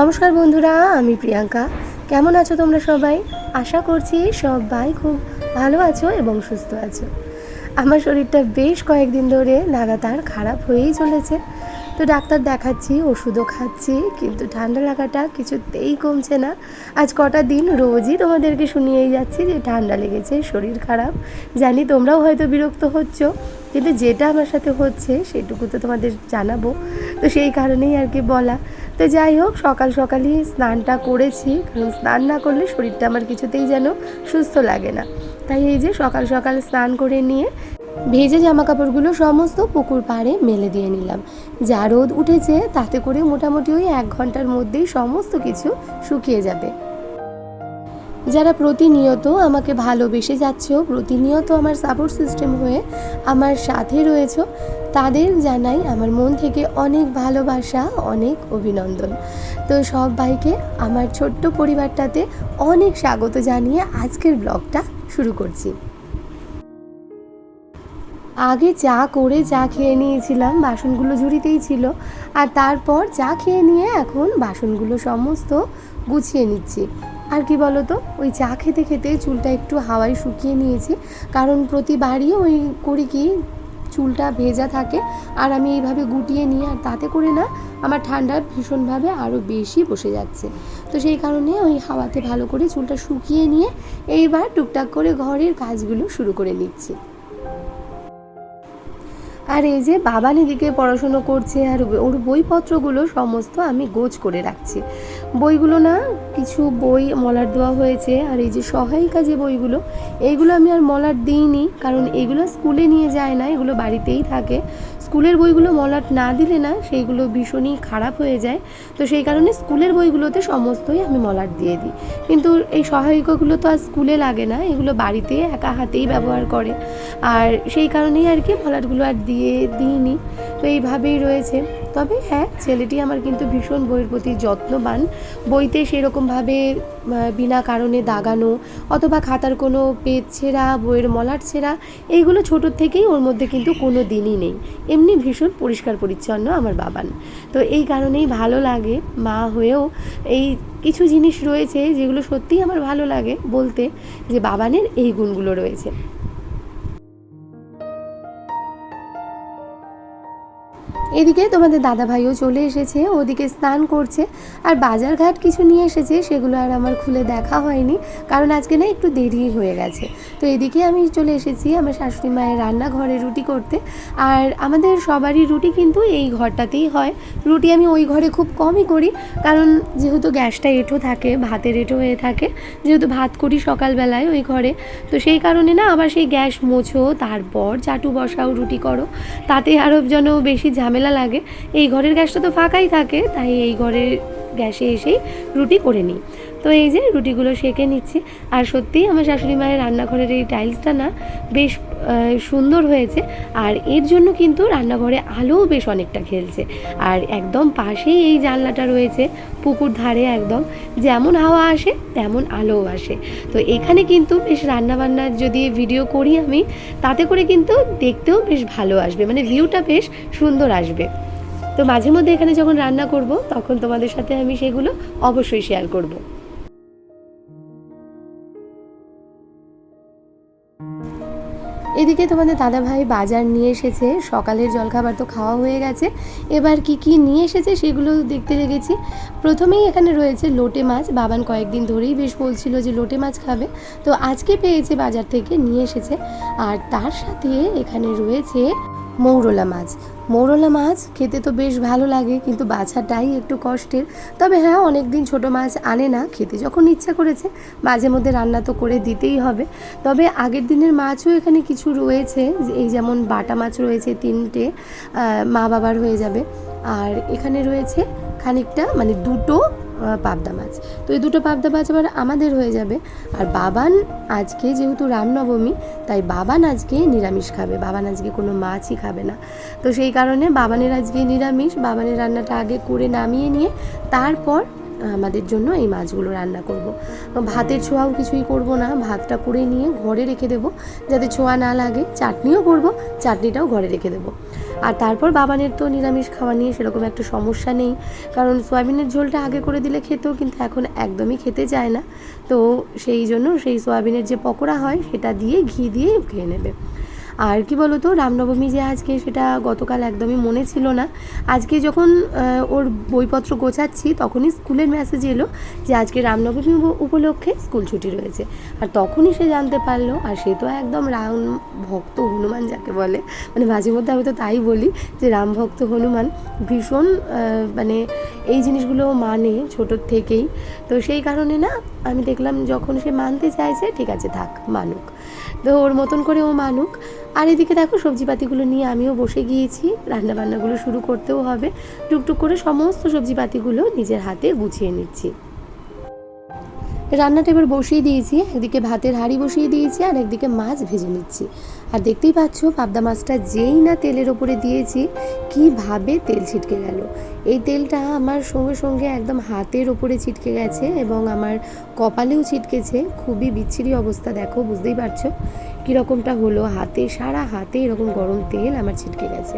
নমস্কার বন্ধুরা, আমি প্রিয়াঙ্কা। কেমন আছো তোমরা সবাই? আশা করছি সবাই খুব ভালো আছো এবং সুস্থ আছো। আমার শরীরটা বেশ কয়েকদিন ধরে লাগাতার খারাপ হয়েই চলেছে। তো ডাক্তার দেখাচ্ছি, ওষুধও খাচ্ছি, কিন্তু ঠান্ডা লাগাটা কিছুতেই কমছে না। আজ কটা দিন রোজই তোমাদেরকে শুনিয়েই যাচ্ছি যে ঠান্ডা লেগেছে, শরীর খারাপ। জানি তোমরাও হয়তো বিরক্ত হচ্ছ, কিন্তু যেটা আমার সাথে হচ্ছে সেটুকু তো তোমাদের জানাব। তো সেই কারণেই আর কি বলা। তো যাই হোক, সকাল সকালই স্নানটা করেছি। কারণ স্নান না করলে শরীরটা আমার কিছুতেই যেন সুস্থ লাগে না। তাই এই যে সকাল সকাল স্নান করে নিয়ে ভেজে জামা কাপড়গুলো সমস্ত পুকুর পাড়ে মেলে দিয়ে নিলাম। যা রোদ উঠেছে, তাতে করে মোটামুটি ওই এক ঘণ্টার মধ্যেই সমস্ত কিছু শুকিয়ে যাবে। যারা প্রতিনিয়ত আমাকে ভালোবেসে যাচ্ছ প্রতিনিয়ত আমার সাপোর্ট সিস্টেম হয়ে আমার সাথে রয়েছে, তাদের জানাই আমার মন থেকে অনেক ভালোবাসা, অনেক অভিনন্দন। তো সবাইকে আমার ছোট্ট পরিবারটাতে অনেক স্বাগত জানিয়ে আজকের ব্লগটা শুরু করছি। আগে চা করে চা খেয়ে নিয়েছিলাম, বাসনগুলো ঝুড়িতেই ছিল। আর তারপর চা খেয়ে নিয়ে এখন বাসনগুলো সমস্ত গুছিয়ে নিচ্ছি। আর কি বলো তো ওই চা খেতে খেতে চুলটা একটু হাওয়ায় শুকিয়ে নিয়েছি। কারণ প্রতিবারই ওই করি কি, চুলটা ভেজা থাকে আর আমি এইভাবে গুটিয়ে নিই আর তাতে করে না আমার ঠান্ডা ভীষণভাবে আরও বেশি বসে যাচ্ছে। তো সেই কারণে ওই হাওয়াতে ভালো করে চুলটা শুকিয়ে নিয়ে এইবার টুকটাক করে ঘরের কাজগুলো শুরু করে নিচ্ছি আর এই যে বাবান এদিকে পড়াশুনো করছে আর ওর বইপত্রগুলো সমস্ত আমি গোজ করে রাখছি। বইগুলো না কিছু বই মলার দেওয়া হয়েছে আর এই যে সহায়িকা যে বইগুলো, এইগুলো আমি আর মলার দিইনি কারণ এগুলো স্কুলে নিয়ে যায় না, এগুলো বাড়িতেই থাকে। স্কুলের বইগুলো মলাট না দিলে না সেইগুলো ভীষণই খারাপ হয়ে যায়। তো সেই কারণে স্কুলের বইগুলোতে সমস্তই আমি মলাট দিয়ে দিই। কিন্তু এই সহায়িকাগুলো তো আর স্কুলে লাগে না, এগুলো বাড়িতে একা হাতেই ব্যবহার করে। আর সেই কারণেই আর কি মলাটগুলো আর দিয়ে দিইনি। তো এইভাবেই রয়েছে। তবে হ্যাঁ ছেলেটি আমার কিন্তু ভীষণ বইয়ের প্রতি যত্নবান। বইতে সেরকমভাবে বিনা কারণে দাগানো অথবা খাতার কোনো পেজ ছেঁড়া, বইয়ের মলাট ছেঁড়া, এইগুলো ছোটোর থেকেই ওর মধ্যে কিন্তু কোনো দিনই নেই। এমনি ভীষণ পরিষ্কার পরিচ্ছন্ন আমার বাবান। তো এই কারণেই ভালো লাগে মা হয়েও এই কিছু জিনিস রয়েছে যেগুলো সত্যিই আমার ভালো লাগে বলতে, যে বাবানের এই গুণগুলো রয়েছে। এদিকে তোমাদের দাদা ভাইও চলে এসেছে, ওদিকে স্নান করছে, আর বাজারঘাট কিছু নিয়ে এসেছে, সেগুলো আর আমার খুলে দেখা হয়নি, কারণ আজকে না একটু দেরি হয়ে গেছে। তো এদিকে আমি চলে এসেছি আমার শাশুড়ি মায়ের রান্নাঘরে রুটি করতে, আর আমাদের সবারই রুটি কিন্তু এই ঘরটাতেই হয়। রুটি আমি ওই ঘরে খুব কমই করি, কারণ যেহেতু গ্যাসটা এঁঠো থাকে, ভাতের এঁঠো হয়ে থাকে, যেহেতু ভাত করি সকালবেলায় ওই ঘরে, তো সেই কারণে না আবার সেই গ্যাস মোছো, তারপর চাটু বসাও, রুটি করো, তাতে আরও যেন বেশি ঝামেলা লাগে। এই ঘরের গ্যাসটা তো ফাঁকাই থাকে তাই এই ঘরের গ্যাসে এসেই রুটি করে নিই। তো এই যে রুটিগুলো সেঁকে নিচ্ছি। আর সত্যিই আমার শাশুড়ি মায়ের রান্নাঘরের এই টাইলসটা না বেশ সুন্দর হয়েছে। আর এর জন্য কিন্তু রান্নাঘরে আলোও বেশ অনেকটা খেলছে। আর একদম পাশেই এই জানলাটা রয়েছে, পুকুর ধারে একদম। যেমন হাওয়া আসে, তেমন আলোও আসে। তো এখানে কিন্তু বেশ রান্নাবান্নার যদি ভিডিও করি আমি, তাতে করে কিন্তু দেখতেও বেশ ভালো আসবে। মানে ভিউটা বেশ সুন্দর আসবে। তো মাঝে মধ্যে এখানে যখন রান্না করব, তখন তোমাদের সাথে আমি সেগুলো অবশ্যই শেয়ার করব। এদিকে তোমাদের দাদা ভাই বাজার নিয়ে এসেছে, সকালের জলখাবার তো খাওয়া হয়ে গেছে। এবার কি কি নিয়ে এসেছে সেগুলো দেখতে লেগেছি। প্রথমেই এখানে রয়েছে লোটে মাছ, বাবান কয়েকদিন ধরেই বেশ বলছিল যে লোটে মাছ খাবে। তো আজকে পেয়েছে বাজার থেকে নিয়ে এসেছে। আর তার সাথে এখানে রয়েছে মৌরলা মাছ। মৌরলা মাছ খেতে তো বেশ ভালো লাগে, কিন্তু বাছাটাই একটু কষ্টের। তবে হ্যাঁ অনেক দিন ছোটো মাছ আনে না, খেতে যখন ইচ্ছা করেছে, মাঝে মধ্যে রান্না তো করে দিতেই হবে। তবে আগের দিনের মাছও এখানে কিছু রয়েছে এই যেমন বাটা মাছ রয়েছে তিনটে মা বাবার হয়ে যাবে। আর এখানে রয়েছে খানিকটা মানে দুটো পাবদা মাছ। তো এই দুটো পাবদা মাছ আবার আমাদের হয়ে যাবে। আর বাবান আজকে যেহেতু রামনবমী, তাই বাবান আজকে নিরামিষ খাবে। বাবান আজকে কোনো মাছই খাবে না। তো সেই কারণে বাবানের আজকে নিরামিষ। বাবানের রান্নাটা আগে করে নামিয়ে নিয়ে তারপর আমাদের জন্য এই মাছগুলো রান্না করব। ভাতের ছোঁয়াও কিছুই করব না। ভাতটা করে নিয়ে ঘরে রেখে দেবো। যাতে ছোঁয়া না লাগে। চাটনিও করব। চাটনিটাও ঘরে রেখে দেবো। আর তারপর বাবানের তো নিরামিষ খাওয়া নিয়ে সেরকম একটা সমস্যা নেই। কারণ সয়াবিনের ঝোলটা আগে করে দিলে খেতেও কিন্তু এখন একদমই খেতে চায় না। তো সেই জন্য সেই সয়াবিনের যে পকোড়া হয় সেটা দিয়ে ঘি দিয়ে খেয়ে নেবে। আর কি বলো তো রামনবমী যে আজকে সেটা গতকাল একদমই মনে ছিল না। আজকে যখন ওর বইপত্র গোছাচ্ছি, তখনই স্কুলের মেসেজ এলো যে আজকে রামনবমী উপ- উপলক্ষে স্কুল ছুটি রয়েছে। আর তখনই সে জানতে পারল, আর সে তো একদম রাম ভক্ত হনুমান যাকে বলে। মানে মাঝে মধ্যে আমি তো তাই বলি যে রাম ভক্ত হনুমান ভীষণ মানে এই জিনিসগুলো মানে ছোটোর থেকেই। তো সেই কারণে না, আমি দেখলাম যখন সে মানতে চাইছে, ঠিক আছে থাক, মানুক। তো ওর মতন করে ও মানুক। আর এদিকে দেখো সবজিপাতিগুলো নিয়ে আমিও বসে গিয়েছি, রান্নাবান্নাগুলো শুরু করতেও হবে। টুকটুক করে সমস্ত সবজিপাতিগুলো নিজের হাতে গুছিয়ে নিচ্ছি। রান্নাটা এবার বসিয়ে দিয়েছি, একদিকে ভাতের হাঁড়ি বসিয়ে দিয়েছি, আর একদিকে মাছ ভেজে নিচ্ছি। আর দেখতেই পাচ্ছ, পাবদা মাছটা যেই না তেলের ওপরে দিয়েছি, কীভাবে তেল ছিটকে গেল। এই তেলটা আমার সঙ্গে সঙ্গে একদম হাতের ওপরে ছিটকে গেছে এবং আমার কপালেও ছিটকেছে। খুবই বিচ্ছিরি অবস্থা, দেখো, বুঝতেই পারছ কীরকমটা হলো। হাতে, সারা হাতে এরকম গরম তেল আমার ছিটকে গেছে।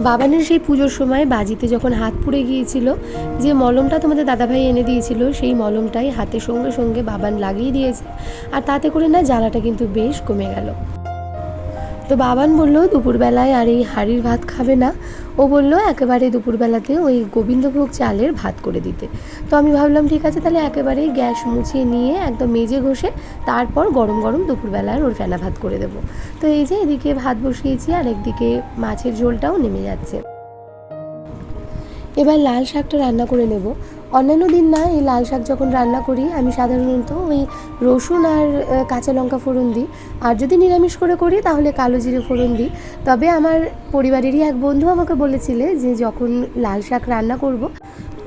বাবানের সেই পুজোর সময় বাজিতে যখন হাত পুড়ে গিয়েছিল, যে মলমটা তোমাদের দাদাভাই এনে দিয়েছিল, সেই মলমটাই হাতে সঙ্গে সঙ্গে বাবান লাগিয়ে দিয়েছে। আর তাতে করে না জ্বালাটা কিন্তু বেশ কমে গেল। তো বাবান বলল, দুপুরবেলায় আর এই হাড়ির ভাত খাবে না। ও বলল, একেবারে দুপুরবেলাতে ওই গোবিন্দভোগ চালের ভাত করে দিতে। তো আমি ভাবলাম, ঠিক আছে, তাহলে একেবারে গ্যাস মুছিয়ে নিয়ে একদম মেজে ঘষে তারপর গরম গরম দুপুরবেলার ওর ফেনা ভাত করে দেবো। তো এই যে এদিকে ভাত বসিয়েছি, আর একদিকে মাছের ঝোলটাও নেমে যাচ্ছে। এবার লাল শাকটা রান্না করে নেব। অন্যান্য দিন না, এই লাল শাক যখন রান্না করি, আমি সাধারণত ওই রসুন আর কাঁচা লঙ্কা ফোড়ন দিই। আর যদি নিরামিষ করে করি, তাহলে কালো জিরে ফোড়ন দিই। তবে আমার পরিবারেরই এক বন্ধু আমাকে বলেছিলে যে যখন লাল শাক রান্না করব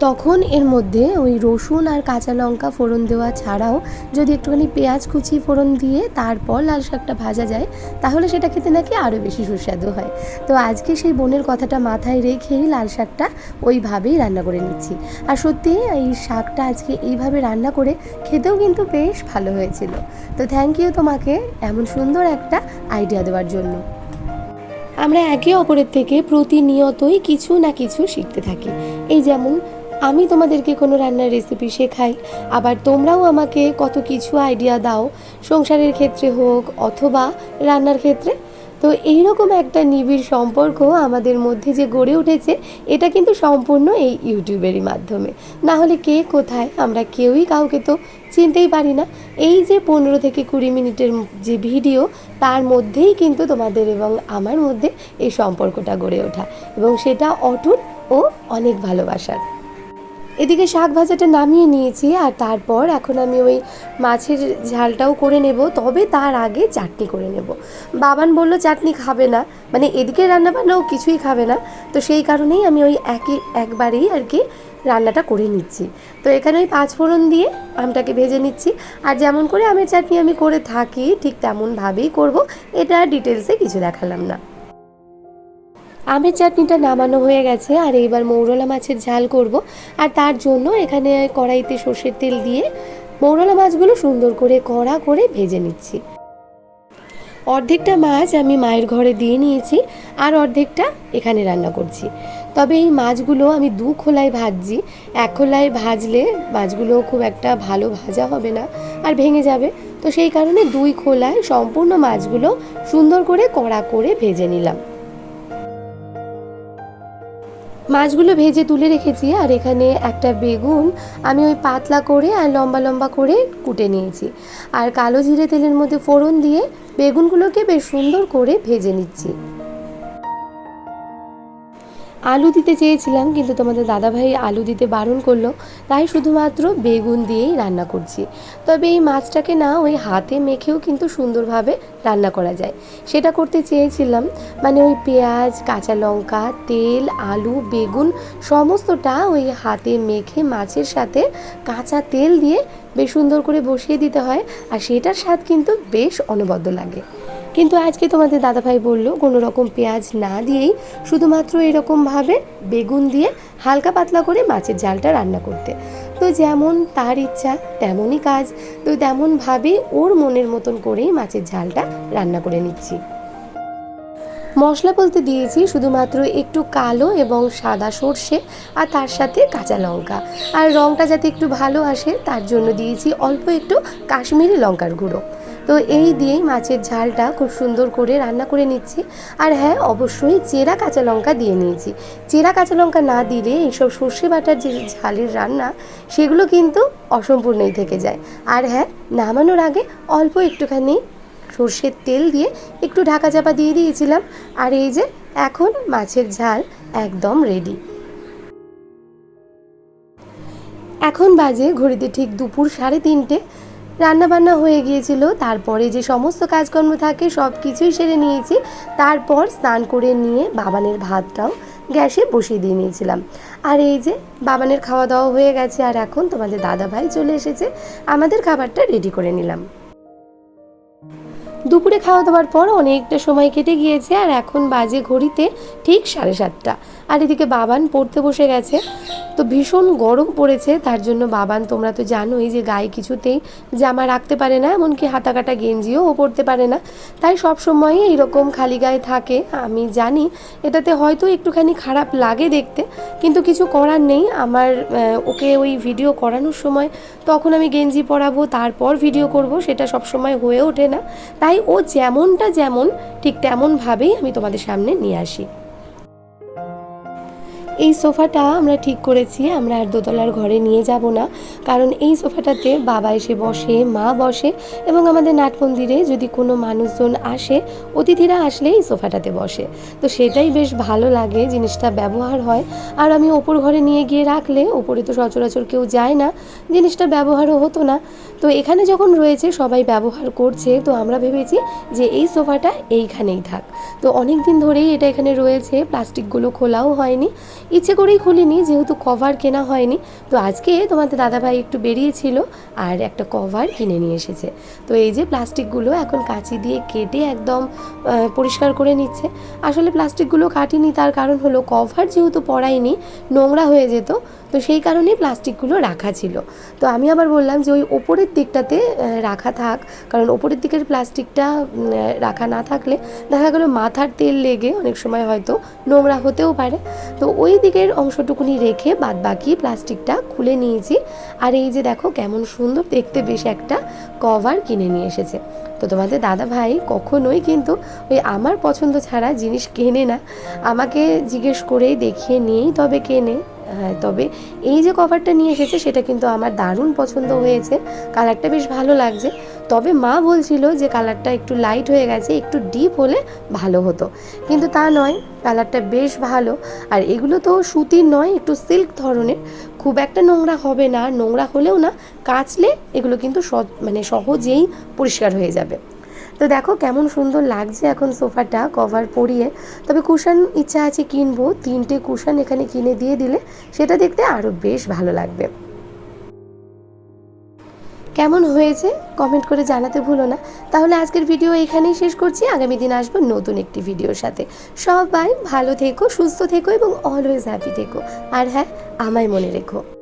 তখন এর মধ্যে ওই রসুন আর কাঁচা লঙ্কা ফোড়ন দেওয়া ছাড়াও যদি একটুখানি পেঁয়াজ কুচি ফোড়ন দিয়ে তারপর লাল শাকটা ভাজা যায়, তাহলে সেটা খেতে নাকি আরও বেশি সুস্বাদু হয়। তো আজকে সেই বোনের কথাটা মাথায় রেখেই লাল শাকটা ওইভাবেই রান্না করে নিচ্ছি। আর সত্যি এই শাকটা আজকে এইভাবে রান্না করে খেতেও কিন্তু বেশ ভালো হয়েছিল। তো থ্যাংক ইউ তোমাকে এমন সুন্দর একটা আইডিয়া দেওয়ার জন্য। আমরা একে অপরের থেকে প্রতিনিয়তই কিছু না কিছু শিখতে থাকি। এই যেমন আমি তোমাদেরকে কোনো রান্নার রেসিপি শেখাই। আবার তোমরাও আমাকে কত কিছু আইডিয়া দাও, সংসারের ক্ষেত্রে হোক অথবা রান্নার ক্ষেত্রে। তো এইরকম একটা নিবিড় সম্পর্ক আমাদের মধ্যে যে গড়ে উঠেছে, এটা কিন্তু সম্পূর্ণ এই ইউটিউবেরই মাধ্যমে। না হলে কে কোথায়, আমরা কেউই কাউকে তো চিনতেই পারি না। এই যে পনেরো থেকে কুড়ি মিনিটের যে ভিডিও, তার মধ্যেই কিন্তু তোমাদের এবং আমার মধ্যে এই সম্পর্কটা গড়ে ওঠা। এবং সেটা অটুট ও অনেক ভালোবাসার। এদিকে শাক ভাজাটা নামিয়ে নিয়েছি, আর তারপর এখন আমি ওই মাছের ঝালটাও করে নেব, তবে তার আগে চাটনি করে নেব। বাবান বলল, চাটনি খাবে না। মানে এদিকে রান্না বান্নাও কিছুই খাবে না, তো সেই কারণেই আমি ওই একই, একবারেই আর কি রান্নাটা করে নিচ্ছি। তো এখানে ওই পাঁচ ফোড়ন দিয়ে আমটাকে ভেজে নিচ্ছি, আর যেমন করে আমের চাটনি আমি করে থাকি, ঠিক তেমনভাবেই করব, এটা ডিটেলসে কিছু দেখালাম না। আমের চাটনিটা নামানো হয়ে গেছে, আর এইবার মৌরলা মাছের ঝাল করব। আর তার জন্য এখানে কড়াইতে সর্ষের তেল দিয়ে মৌরলা মাছগুলো সুন্দর করে কড়া করে ভেজে নিচ্ছি। অর্ধেকটা মাছ আমি মায়ের ঘরে দিয়ে নিয়েছি, আর অর্ধেকটা এখানে রান্না করছি। তবে এই মাছগুলো আমি দু খোলায় ভাজছি, এক খোলায় ভাজলে মাছগুলো খুব একটা ভালো ভাজা হবে না আর ভেঙে যাবে। তো সেই কারণে দুই খোলায় সম্পূর্ণ মাছগুলো সুন্দর করে কড়া করে ভেজে নিলাম। মাছগুলো ভেজে তুলে রেখেছি, আর এখানে একটা বেগুন আমি ওই পাতলা করে আর লম্বা লম্বা করে কুটে নিয়েছি। আর কালো জিরে তেলের মধ্যে ফোড়ন দিয়ে বেগুনগুলোকে বেশ সুন্দর করে ভেজে নিচ্ছি। আলু দিতে চেয়েছিলাম, কিন্তু তোমাদের দাদাভাই আলু দিতে বারণ করল। তাই শুধুমাত্র বেগুন দিয়েই রান্না করছি। তবে এই মাছটাকে না, ওই হাতে মেখেও কিন্তু সুন্দরভাবে রান্না করা যায়। সেটা করতে চেয়েছিলাম মানে ওই পেঁয়াজ, কাঁচা লঙ্কা, তেল, আলু, বেগুন সমস্তটা ওই হাতে মেখে মাছের সাথে কাঁচা তেল দিয়ে বেশ সুন্দর করে বসিয়ে দিতে হয়। আর সেটার স্বাদ কিন্তু বেশ অনবদ্য লাগে। কিন্তু আজকে তোমাদের দাদাভাই বলল, কোনো রকম পেঁয়াজ না দিয়েই শুধুমাত্র এরকমভাবে বেগুন দিয়ে হালকা পাতলা করে মাছের ঝালটা রান্না করতে। তো যেমন তার ইচ্ছা, তেমনই কাজ। তো তেমনভাবেই ওর মনের মতন করেই মাছের ঝালটা রান্না করে নিচ্ছি। মশলা বলতে দিয়েছি শুধুমাত্র একটু কালো এবং সাদা সর্ষে আর তার সাথে কাঁচা লঙ্কা। আর রঙটা যাতে একটু ভালো আসে, তার জন্য দিয়েছি অল্প একটু কাশ্মীরি লঙ্কার গুঁড়ো। তো এই দিয়েই মাছের ঝালটা খুব সুন্দর করে রান্না করে নিচ্ছি। আর হ্যাঁ অবশ্যই চেরা কাঁচা লঙ্কা দিয়ে নিয়েছি। চেরা কাঁচা লঙ্কা না দিলে এইসব সর্ষে বাটার যে ঝালের রান্না, সেগুলো কিন্তু অসম্পূর্ণই থেকে যায়। আর হ্যাঁ নামানোর আগে অল্প একটুখানি সর্ষের তেল দিয়ে একটু ঢাকা চাপা দিয়ে দিয়েছিলাম। আর এই যে এখন মাছের ঝাল একদম রেডি। এখন বাজে ঘড়িতে ঠিক দুপুর সাড়ে তিনটে। রান্নাবান্না হয়ে গিয়েছিল। তারপরে যে সমস্ত কাজকর্ম থাকে, সব কিছুই সেরে নিয়েছি। তারপর স্নান করে নিয়ে বাবানের ভাতটাও গ্যাসে বসিয়ে দিয়ে নিয়েছিলাম। আর এই যে বাবানের খাওয়া দাওয়া হয়ে গেছে, আর এখন তোমাদের দাদা ভাই চলে এসেছে। আমাদের খাবারটা রেডি করে নিলাম। দুপুরে খাওয়া দাওয়ার পর অনেকটা সময় কেটে গিয়েছে আর এখন বাজে ঘড়িতে ঠিক সাড়ে সাতটা। আর এদিকে বাবান পড়তে বসে গেছে। তো ভীষণ গরম পড়েছে, তার জন্য বাবান, তোমরা তো জানোই যে গায়ে কিছুতেই জামা রাখতে পারে না, এমনকি হাতা কাটা গেঞ্জিও ও পরতে পারে না। তাই সব সময়ই এরকম খালি গায়ে থাকে, আমি জানি। এটাতে হয়তো একটুখানি খারাপ লাগে দেখতে, কিন্তু কিছু করার নেই। আমার ওকে ওই ভিডিও করানোর সময় তখন আমি গেঞ্জি পরাবো, তারপর ভিডিও করব, সেটা সব সময় হয়ে ওঠে না। তাই ও যেমনটা যেমন ঠিক তেমনভাবেই আমি তোমাদের সামনে নিয়ে আসি। এই সোফাটা আমরা ঠিক করেছি, আমরা আর দোতলার ঘরে নিয়ে যাব না। কারণ এই সোফাটাতে বাবা এসে বসে, মা বসে এবং আমাদের নাট মন্দিরে যদি কোনো মানুষজন আসে, অতিথিরা আসলে এই সোফাটাতে বসে। তো সেটাই বেশ ভালো লাগে, জিনিসটা ব্যবহার হয়। আর আমি ওপর ঘরে নিয়ে গিয়ে রাখলে, ওপরে তো সচরাচর কেউ যায় না, জিনিসটা ব্যবহারও হতো না। তো এখানে যখন রয়েছে, সবাই ব্যবহার করছে। তো আমরা ভেবেছি যে এই সোফাটা এইখানেই থাক। তো অনেক দিন ধরেই এটা এখানে রয়েছে, প্লাস্টিকগুলো খোলাও হয়নি। ইচ্ছে করেই খুলিনি, যেহেতু কভার কেনা হয়নি। তো আজকে তোমাদের দাদাভাই একটু বেরিয়েছিল আর একটা কভার কিনে নিয়ে এসেছে। তো এই যে প্লাস্টিকগুলো এখন কাঁচি দিয়ে কেটে একদম পরিষ্কার করে নিচ্ছে। আসলে প্লাস্টিকগুলো কাটিনি, তার কারণ হলো কভার যেহেতু পরাইনি নোংরা হয়ে যেত, তো সেই কারণেই প্লাস্টিকগুলো রাখা ছিল। তো আমি আবার বললাম যে ওই ওপরের দিকটাতে রাখা থাক, কারণ ওপরের দিকের প্লাস্টিকটা রাখা না থাকলে দেখা গেলো মাথার তেল লেগে অনেক সময় হয়তো নোংরা হতেও পারে। তো ওই দিকের অংশটুকুনি রেখে বাদ বাকি প্লাস্টিকটা খুলে নিয়েছি। আর এই যে দেখো কেমন সুন্দর দেখতে বেশ একটা কভার কিনে নিয়ে এসেছে। তো তোমাদের দাদা ভাই কখনোই কিন্তু ওই আমার পছন্দ ছাড়া জিনিস কেনে না। আমাকে জিজ্ঞেস করেই দেখিয়ে নিয়েই তবে কেনে। তবে এই যে কভারটা নিয়ে এসেছে, সেটা কিন্তু আমার দারুণ পছন্দ হয়েছে। কালারটা বেশ ভালো লাগছে। তবে মা বলছিল যে কালারটা একটু লাইট হয়ে গেছে, একটু ডিপ হলে ভালো হতো। কিন্তু তা নয় কালারটা বেশ ভালো। আর এগুলো তো সুতির নয়, একটু সিল্ক ধরনের। খুব একটা নোংরা হবে না, নোংরা হলেও না, কাচলে এগুলো কিন্তু মানে সহজেই পরিষ্কার হয়ে যাবে। তো দেখো কেমন সুন্দর লাগছে এখন সোফাটা কভার পরিয়ে। তবে কুশন ইচ্ছা আছে কিনবো, তিনটে কুশন এখানে কিনে দিয়ে দিলে সেটা দেখতে আরও বেশ ভালো লাগবে। কেমন হয়েছে? কমেন্ট করে জানাতে ভুলো না। তাহলে আজকের ভিডিও এখানেই শেষ করছি। আগামী দিন আসব নতুন একটি ভিডিওর সাথে। সবাই ভালো থেকো, সুস্থ থেকো এবং অলওয়েজ হ্যাপি থেকো। আর হ্যাঁ আমায় মনে রেখো।